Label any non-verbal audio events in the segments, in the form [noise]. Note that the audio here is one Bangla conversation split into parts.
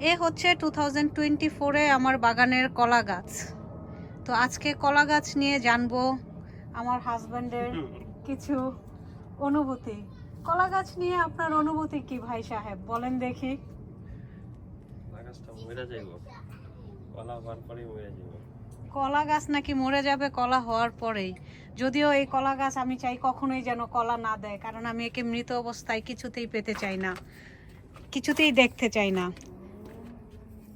এ হচ্ছে টু থাউজেন্ড টোয়েন্টি ফোরে আমার বাগানের কলা গাছ তো আজকে কলা গাছ নিয়ে জানব আমার হাজব্যান্ডের কিছু অনুভূতি। কলা গাছ নিয়ে আপনার অনুভূতি কি ভাই সাহেব? বলেন দেখি। কলা গাছ নাকি মরে যাবে কলা হওয়ার পরেই। যদিও এই কলা গাছ আমি চাই কখনোই যেন কলা না দেয় কারণ আমি একে মৃত অবস্থায় কিছুতেই পেতে চাই না কিছুতেই দেখতে চাই না।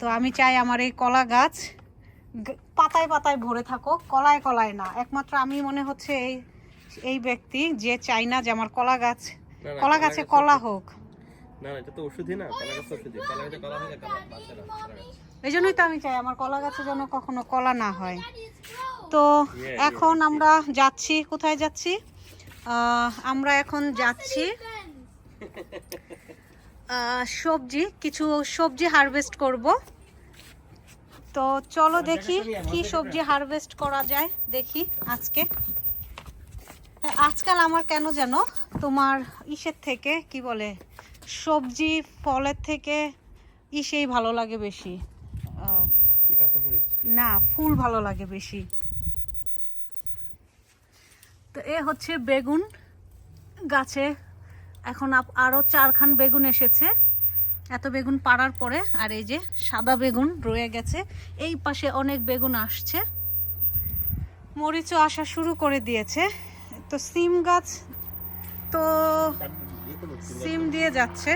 তো আমি চাই আমার এই কলা গাছ পাতায় পাতায় ভরে থাকুক কলায় কলায় না। একমাত্র আমি মনে হচ্ছে এই এই ব্যক্তি যে চাই না যে আমার কলা গাছ কলা গাছে কলা হোক। না না এটা তো ওষুধই না কলা গাছ ওষুধই কলা গাছে কলা হলে কলা বাঁচে না কলা গাছ। এই জন্যই তো আমি চাই আমার কলা গাছে যেন কখনো কলা না হয়। তো এখন আমরা যাচ্ছি কোথায় যাচ্ছি? আমরা এখন যাচ্ছি সবজি কিছু সবজি হারভেস্ট করব। তো চলো দেখি কি সবজি হারভেস্ট করা যায়। দেখি আজকে। আজকাল আমার কেন যেন তোমার ইসের থেকে কি বলে সবজি ফলের থেকে ইসেই ভালো লাগে বেশি। না ফুল ভালো লাগে বেশি। তো এ হচ্ছে বেগুন গাছে। এখন আপ- আরও চারখান বেগুন এসেছে। এত বেগুন পাড়ার পরে আর এই যে সাদা বেগুন রয়ে গেছে। এই পাশে অনেক বেগুন আসছে। মরিচও আসা শুরু করে দিয়েছে। তো সিম গাছ তো সিম দিয়ে যাচ্ছে।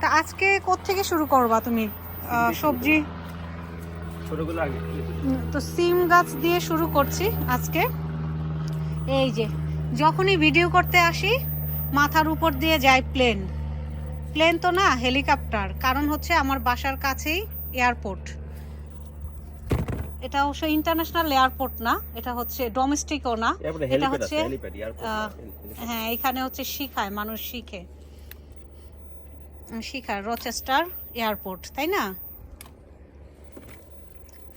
তা আজকে কোত্থেকে শুরু করবা তুমি? সবজি? তো সিম গাছ দিয়ে শুরু করছি আজকে। এই যে যখনই ভিডিও করতে আসি মাথার উপর দিয়ে যায় প্লেন প্লেন তো না হেলিকপ্টার। কারণ হচ্ছে আমার বাসার কাছেই এয়ারপোর্ট। এটা অবশ্য ইন্টারন্যাশনাল এয়ারপোর্ট না এটা হচ্ছে ডোমেস্টিকও না। এটা হচ্ছে হ্যাঁ এখানে হচ্ছে শিখায় মানুষ শিখে। শিখায় রচেস্টার এয়ারপোর্ট তাই না?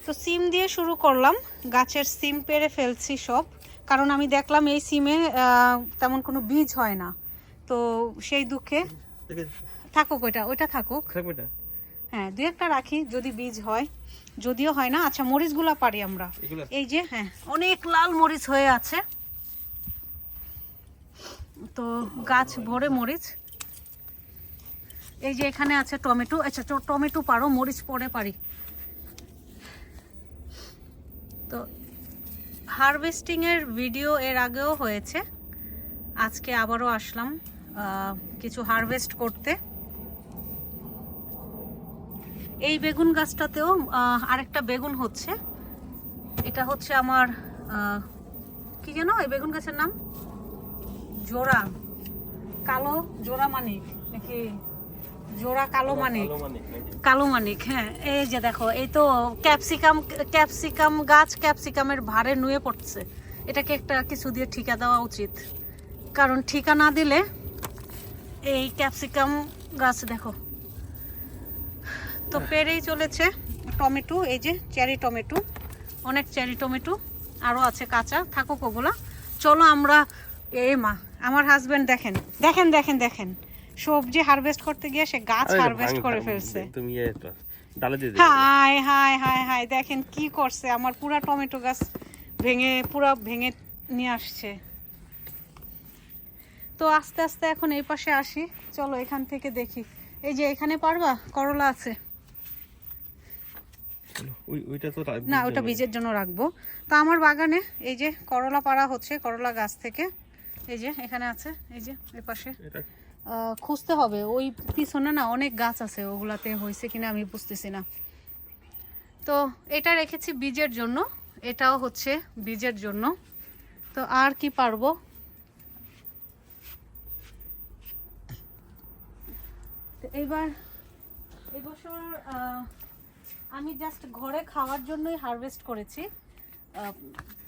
তো সিম দিয়ে শুরু করলাম গাছের সিম পেরে ফেলছি সব। কারণ আমি দেখলাম এই সিমে তেমন কোনো বীজ হয় না। তো সেই দুঃখে থাকুক ওইটা ওইটা থাকুক। হ্যাঁ দুই একটা রাখি যদি বীজ হয় যদিও হয় না। আচ্ছা মরিচগুলা পারি আমরা। এই যে হ্যাঁ অনেক লাল মরিচ হয়ে আছে। তো গাছ ভরে মরিচ। এই যে এখানে আছে টমেটো। আচ্ছা টমেটো পারো মরিচ পরে পারি। তো হারভেস্টিং এর ভিডিও এর আগেও হয়েছে। আজকে আবারও আসলাম কিছু হারভেস্ট করতে। এই বেগুন গাছটাতেও আরেকটা বেগুন হচ্ছে। এটা হচ্ছে আমার কি যেন এই বেগুন গাছের নাম? জোড়া। কালো জোড়া মানিক নাকি জোড়া কালো মানিক? মানে? কালো মানিক হ্যাঁ। এই যে দেখো এই তো ক্যাপসিকাম ক্যাপসিকাম গাছ ক্যাপসিকামের ভারে নুয়ে পড়ছে। এটাকে একটা কিছু দিয়ে ঠিকা দেওয়া উচিত। কারণ ঠিকা না দিলে এই ক্যাপসিকাম গাছ দেখো তো পেরেই চলেছে টমেটো এই যে চেরি টমেটো অনেক চেরি টমেটো আরও আছে কাঁচা থাকুক ওগুলা। চলো আমরা এ মা আমার হাজবেন্ড দেখেন দেখেন দেখেন দেখেন সবজি হারভেস্ট করতে গিয়ে সে গাছ হারভেস্ট করে ফেলছে। তুমি ইয়ে হাই হাই হাই হাই দেখেন কি করছে আমার পুরা টমেটো গাছ ভেঙে পুরা ভেঙে নিয়ে আসছে। তো আস্তে আস্তে এখন এই পাশে আসি চলো এখান থেকে দেখি। এই যে এখানে পারবা? করলা আছে। ওইটা তো না ওটা বীজের জন্য রাখব। তো আমার বাগানে এই যে করলা পাড়া হচ্ছে করলা গাছ থেকে। এই যে এখানে আছে এই যে এই পাশে। খুঁজতে হবে। ওই পিছনে না অনেক গাছ আছে ওগুলাতে হয়েছে কিনা আমি বুঝতেছি না। তো এটা রেখেছি বীজের জন্য। এটাও হচ্ছে বীজের জন্য। তো আর কি পারব? এইবার এবছর আহ, আমি জাস্ট ঘরে খাওয়ার জন্যই হারভেস্ট করেছি।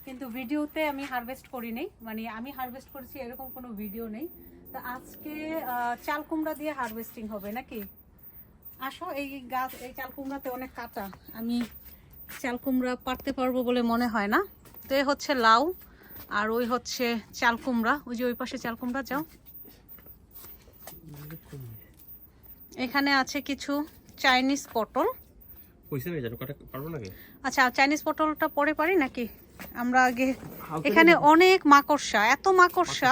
কিন্তু ভিডিওতে আমি হারভেস্ট করি নাই মানে আমি হারভেস্ট করেছি এরকম কোনো ভিডিও নেই। তো আজকে চাল কুমড়া দিয়ে হারভেস্টিং হবে নাকি? আসো, এই গাছ, এই চাল কুমড়াতে অনেক কাটা। আমি চাল কুমড়া পারতে পারব বলে মনে হয় না। তো এ হচ্ছে লাউ, আর ওই হচ্ছে চাল কুমড়া। ওই যে ওই পাশে চাল কুমড়া, যাও। এখানে আছে কিছু চাইনিজ পটল। নিয়ে যাব কাটা পারব নাকি? আচ্ছা চাইনিজ পটলটা পরে পারি নাকি? আমরা আগে এখানে অনেক মাকড়সা এত মাকড়সা।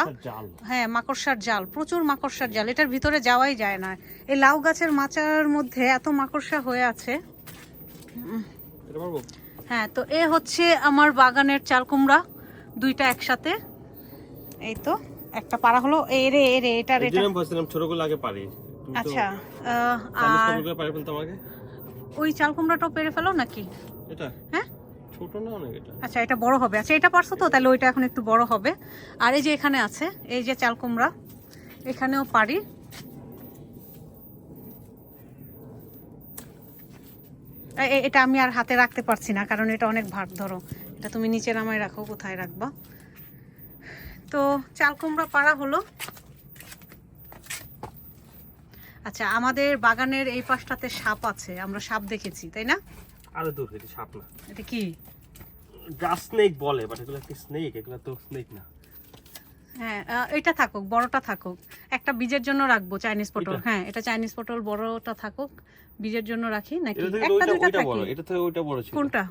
হ্যাঁ মাকড়সার জাল প্রচুর মাকড়সার জাল। এটার ভিতরে যাওয়াই যায় না। এই লাউ গাছের মাচার মধ্যে এত মাকড়সা হয়ে আছে। হ্যাঁ তো এ হচ্ছে আমার বাগানের চাল কুমড়া দুইটা একসাথে। এই তো একটা পাড়া হলো। এ রে এ রে এটা। ভাবছিলাম ছোটগুলো আগে পারি আচ্ছা আর পারি আমাকে ওই চাল কুমড়াটাও পেরে ফেলো নাকি? এটা? হ্যাঁ? ছোট না অনেক এটা? আচ্ছা এটা বড় হবে। আচ্ছা এটা পারছ তো? তাহলে ওইটা এখন একটু বড় হবে। আর এই যে এখানে আছে এই যে চাল কুমড়া এখানেও পারি। এটা আমি আর হাতে রাখতে পারছি না কারণ এটা অনেক ভার ধরো। এটা তুমি নিচে নামায় রাখো কোথায় রাখবা? তো চাল কুমড়া পাড়া হলো। আচ্ছা আমাদের বাগানের এই পাশটাতে সাপ আছে আমরা সাপ দেখেছি তাই না? আরে দূর এটা সাপ না। এটা কি? গ্রাস স্নেক বলে বাট এগুলো কি স্নেক এগুলো তো স্নেক না। হ্যাঁ এটা থাকুক বড়টা থাকুক। একটা বীজের জন্য রাখব চাইনিজ পটল। হ্যাঁ এটা চাইনিজ পটল বড়টা থাকুক বীজের জন্য রাখি নাকি? একটা বড় থাকি। এটা থেকে ওইটা বড় ছিল। কোনটা?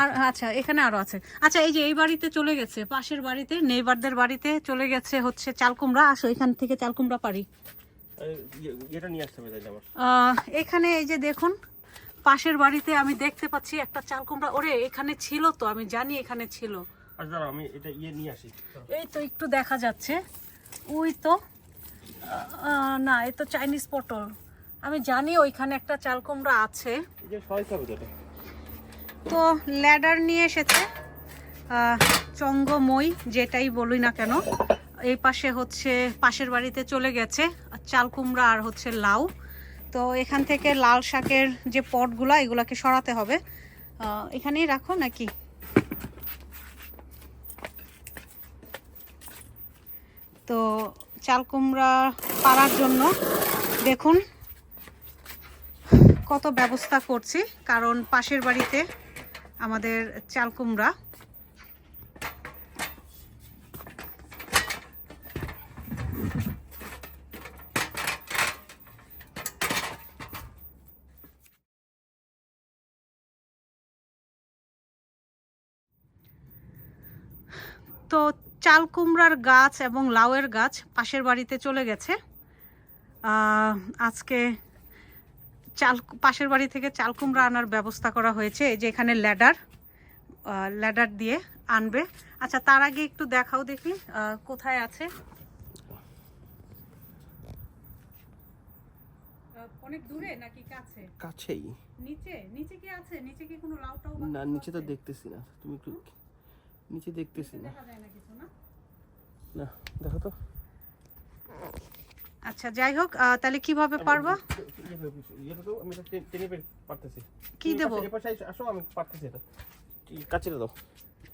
আর আচ্ছা এখানে আরও আছে। আচ্ছা এই যে এই বাড়িতে চলে গেছে পাশের বাড়িতে নেইবারদের বাড়িতে চলে গেছে হচ্ছে চাল কুমড়া। আসো এখান থেকে চাল কুমড়া পারি ইয়ে- এখানে এই যে দেখুন পাশের বাড়িতে আমি দেখতে পাচ্ছি একটা চাল কুমড়া। ওরে এখানে ছিল তো আমি জানি এখানে ছিল। আচ্ছা আমি এটা ইয়ে নিয়ে আসি। এই তো একটু দেখা যাচ্ছে। ওই তো না এই তো চাইনিজ পটল। আমি জানি ওইখানে একটা চাল কুমড়া আছে। তো ল্যাডার নিয়ে এসেছে আহ, চঙ্গমই যেটাই বলি না কেন। এই পাশে হচ্ছে পাশের বাড়িতে চলে গেছে চাল কুমড়া আর হচ্ছে লাউ। তো এখান থেকে লাল শাকের যে পটগুলা, এগুলাকে সরাতে হবে। এখানেই রাখো নাকি? তো চাল কুমড়া পাড়ার জন্য দেখুন কত ব্যবস্থা করছি, কারণ পাশের বাড়িতে আমাদের চাল কুমড়া তো চাল কুমড়ার গাছ এবং লাউয়ের গাছ পাশের বাড়িতে চলে গেছে। আজকে চাল পাশের বাড়ি থেকে চাল কুমড়া আনার ব্যবস্থা করা হয়েছে। এই যে এখানে ল্যাডার ল্যাডার দিয়ে আনবে। আচ্ছা তার আগে একটু দেখাও দেখি কোথায় আছে। অনেক দূরে নাকি কাছে? কাছেই। নিচে নিচে কি আছে? নিচে কি কোনো লাউ টাউ না নিচে তো দেখতেছি না। তুমি একটু নিচে দেখতেছি না। না কিছু না? না দেখো তো। আচ্ছা যাই হোক তাহলে কীভাবে পারবা? কি দেবো? আসো আমি পারতেছি এটা। দাও।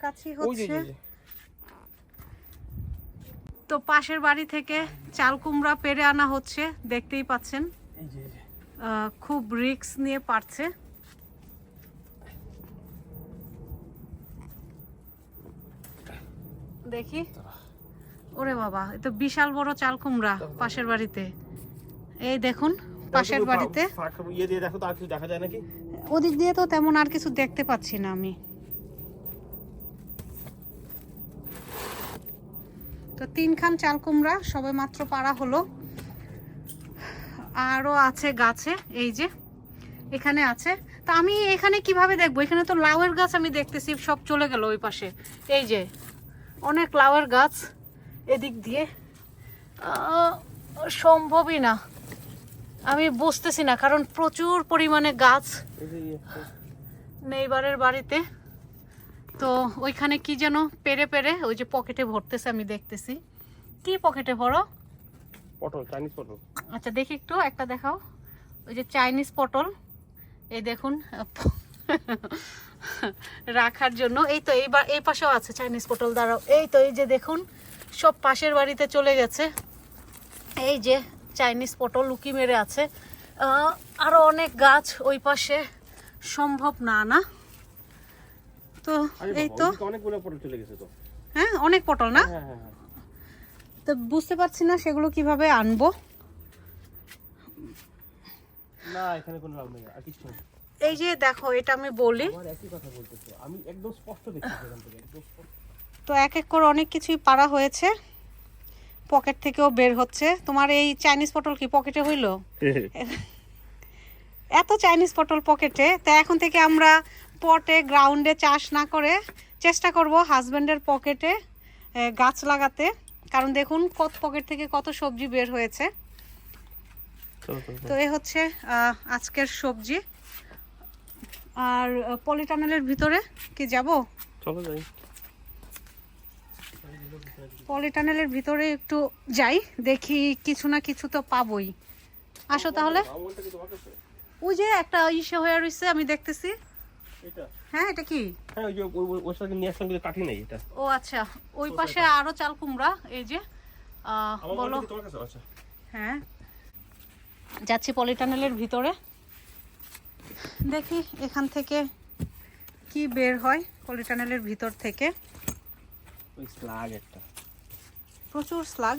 কাছি হচ্ছে। যে। তো পাশের বাড়ি থেকে চাল কুমড়া পেরে আনা হচ্ছে দেখতেই পাচ্ছেন। খুব রিস্ক নিয়ে পারছে। দেখি। ওরে বাবা এ তো বিশাল বড় চাল কুমড়া পাশের বাড়িতে। এই দেখুন পাশের বাড়িতে। ইয়ে দিয়ে দেখো তো আর কিছু দেখা যায় নাকি? ওদিক দিয়ে তো তেমন আর কিছু দেখতে পাচ্ছি না আমি। তো তিনখান চাল কুমড়া সবে মাত্র পাড়া হলো। আরও আছে গাছে এই যে। এখানে আছে। তা আমি এখানে কীভাবে দেখব? এখানে তো লাউয়ের গাছ আমি দেখতেছি সব চলে গেল ওই পাশে। এই যে অনেক লাউয়ের গাছ এদিক দিয়ে। সম্ভবই না। আমি বুঝতেছি না কারণ প্রচুর পরিমাণে গাছ নেইবারের বাড়িতে। তো ওইখানে কি যেন পেরে পেরে ওই যে পকেটে ভরতেছে আমি দেখতেছি। কি পকেটে ভরো? পটল চাইনিজ পটল। আচ্ছা দেখি একটু একটা দেখাও। ওই যে চাইনিজ পটল। এই দেখুন রাখার জন্য। এই তো এইবার এই পাশেও আছে চাইনিজ পটল দাঁড়াও। এই তো এই যে দেখুন সব পাশের বাড়িতে চলে গেছে। এই যে চাইনিজ পটল লুকি মেরে আছে। আহ, আরও অনেক গাছ ওই পাশে সম্ভব না না? তো এই তো। অনেকগুলো পটল চলে গেছে তো। হ্যাঁ অনেক পটল না? হ্যাঁ হ্যাঁ হ্যাঁ। তো বুঝতে পারছি না সেগুলো কীভাবে আনব। না এখানে কোনো লাভ নেই আর কিছু এই যে দেখো এটা আমি বলি। আমি একদম স্পষ্ট তো এক এক করে অনেক কিছুই পারা হয়েছে। পকেট থেকেও বের হচ্ছে। তোমার এই চাইনিজ পটল কি পকেটে হইল? [laughs] এত চাইনিজ পটল পকেটে। তা এখন থেকে আমরা পটে গ্রাউন্ডে চাষ না করে চেষ্টা করব হাজব্যান্ডের পকেটে গাছ লাগাতে। কারণ দেখুন কত পকেট থেকে কত সবজি বের হয়েছে। তো এ হচ্ছে আজকের সবজি। আর পলিটানেলের ভিতরে কি যাব? চলো যাই। পলিটানেলের ভিতরে একটু যাই দেখি কিছু না কিছু তো পাবই। আসো তাহলে। ওই যে একটা ইসে হয়ে রয়েছে আমি দেখতেছি। হ্যাঁ এটা কি? হ্যাঁ ওই যে ওই- ওই- ওর নিয়ে আসলাম কিন্তু কাঠি এটা। ও আচ্ছা ওই পাশে আরও চাল কুমড়া এই যে বলো বলো। তোমার কাছে আচ্ছা হ্যাঁ। যাচ্ছি পলিটানেলের ভিতরে। দেখি এখান থেকে কি বের হয় পলিটানেলের ভিতর থেকে। ওই স্লাগ একটা। প্রচুর স্লাগ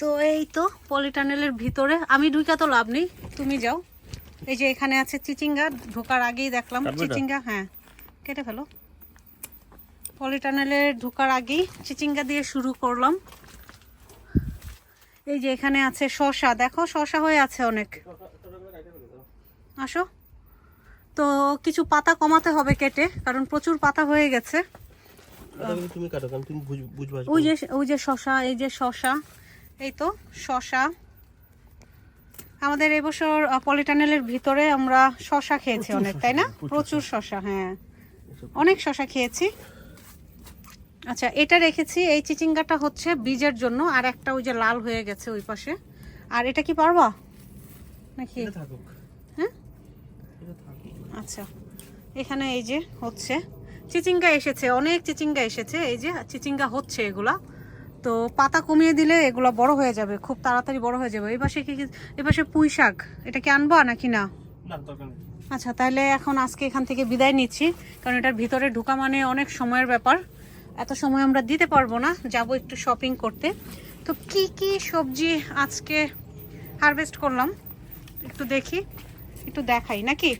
তো এই তো পলিটানেলের ভিতরে। আমি ঢুকে তো লাভ নেই। তুমি যাও। এই যে এখানে আছে চিচিঙ্গা ঢোকার আগেই দেখলাম চিচিঙ্গা হ্যাঁ। কেটে ফেলো। পলিটানেলের ঢোকার আগেই চিচিঙ্গা দিয়ে শুরু করলাম। এই যে এখানে আছে শশা। দেখো শশা হয়ে আছে অনেক। আসো। তো কিছু পাতা কমাতে হবে কেটে কারণ প্রচুর পাতা হয়ে গেছে। তুমি কাটো কারণ তুমি বুঝবা ওই যে ওই যে শশা এই যে শশা এই তো শশা। আমাদের এবছর পলিটানেলের ভিতরে আমরা শশা খেয়েছি অনেক তাই না? প্রচুর প্রচুর শশা হ্যাঁ। অনেক শশা খেয়েছি। আচ্ছা এটা রেখেছি। এই চিচিঙ্গাটা হচ্ছে বীজের জন্য আর একটা ওই যে লাল হয়ে গেছে ওই পাশে। আর এটা কি পারবা? নাকি? হ্যাঁ? আচ্ছা এখানে এই যে হচ্ছে। চিচিঙ্গা এসেছে অনেক চিচিঙ্গা এসেছে। এই যে চিচিঙ্গা হচ্ছে এগুলা। তো পাতা কমিয়ে দিলে এগুলো বড় হয়ে যাবে খুব তাড়াতাড়ি বড় হয়ে যাবে। এই পাশে কি এই পাশে পুঁই শাক এটা কি আনবা নাকি না? আচ্ছা তাহলে এখন আজকে এখান থেকে বিদায় নিচ্ছি কারণ এটার ভিতরে ঢোকা মানে অনেক সময়ের ব্যাপার। এত সময় আমরা দিতে পারব না যাব একটু শপিং করতে। তো কি কি সবজি আজকে হারভেস্ট করলাম? একটু দেখি একটু দেখাই নাকি?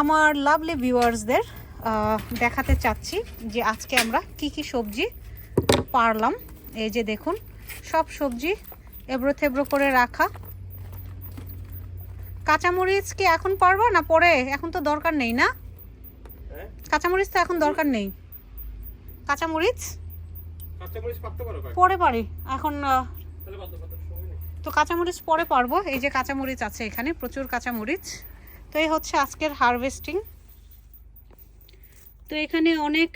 আমার লাভলি ভিউয়ার্সদের দেখাতে চাচ্ছি যে আজকে আমরা কি কি সবজি পারলাম। এই যে দেখুন সব সবজি এবড়ো থেবড়ো করে রাখা। কাঁচামরিচ কি এখন পারব না পরে? এখন তো দরকার নেই না? হ্যাঁ। কাঁচামরিচ তো এখন দরকার নেই। কাঁচামরিচ? পারো পরে এখন তো কাঁচামরিচ পরে পারব। এই যে কাঁচামরিচ আছে এখানে প্রচুর কাঁচামরিচ। তো এই হচ্ছে আজকের হারভেস্টিং। তো এখানে অনেক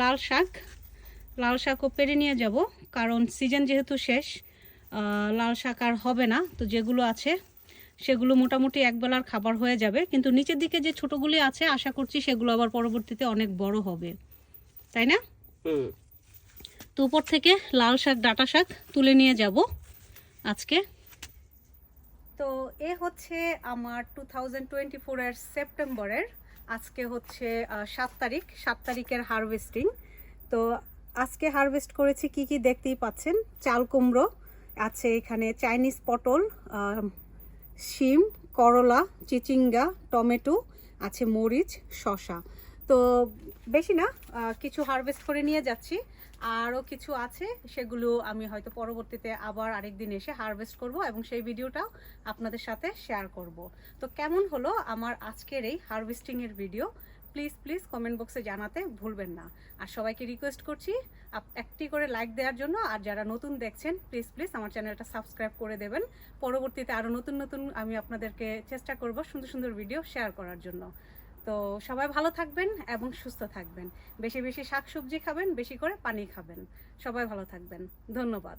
লাল শাক। লাল শাকও পেরে নিয়ে যাব কারণ সিজন যেহেতু শেষ লাল শাক আর হবে না। তো যেগুলো আছে সেগুলো মোটামুটি একবেলার খাবার হয়ে যাবে। কিন্তু নিচের দিকে যে ছোটোগুলি আছে আশা করছি সেগুলো আবার পরবর্তীতে অনেক বড় হবে। তাই না? তো উপর থেকে লাল শাক ডাটা শাক তুলে নিয়ে যাব আজকে। তো এ হচ্ছে আমার টু থাউজেন্ড টোয়েন্টি ফোরের সেপ্টেম্বরের আজকে হচ্ছে সাত তারিখ সাত তারিখের হারভেস্টিং তো আজকে হারভেস্ট করেছি কি কি দেখতেই পাচ্ছেন? চাল কুমড়ো আছে এখানে চাইনিজ পটল শিম করলা চিচিঙ্গা টমেটো আছে মরিচ শসা। তো বেশি না কিছু হারভেস্ট করে নিয়ে যাচ্ছি। আরও কিছু আছে, সেগুলো আমি হয়তো পরবর্তীতে আবার আরেকদিন এসে হারভেস্ট করব এবং সেই ভিডিওটাও আপনাদের সাথে শেয়ার করব। তো কেমন হলো আমার আজকের এই হারভেস্টিংয়ের ভিডিও প্লিজ প্লিজ কমেন্ট বক্সে জানাতে ভুলবেন না। আর সবাইকে রিকোয়েস্ট করছি একটি করে লাইক দেওয়ার জন্য। আর যারা নতুন দেখছেন প্লিজ প্লিজ আমার চ্যানেলটা সাবস্ক্রাইব করে দেবেন। পরবর্তীতে আরও নতুন নতুন আমি আপনাদেরকে চেষ্টা করব সুন্দর সুন্দর ভিডিও শেয়ার করার জন্য। তো সবাই ভালো থাকবেন এবং সুস্থ থাকবেন। বেশি বেশি শাকসবজি খাবেন, বেশি করে পানি খাবেন। সবাই ভালো থাকবেন। ধন্যবাদ।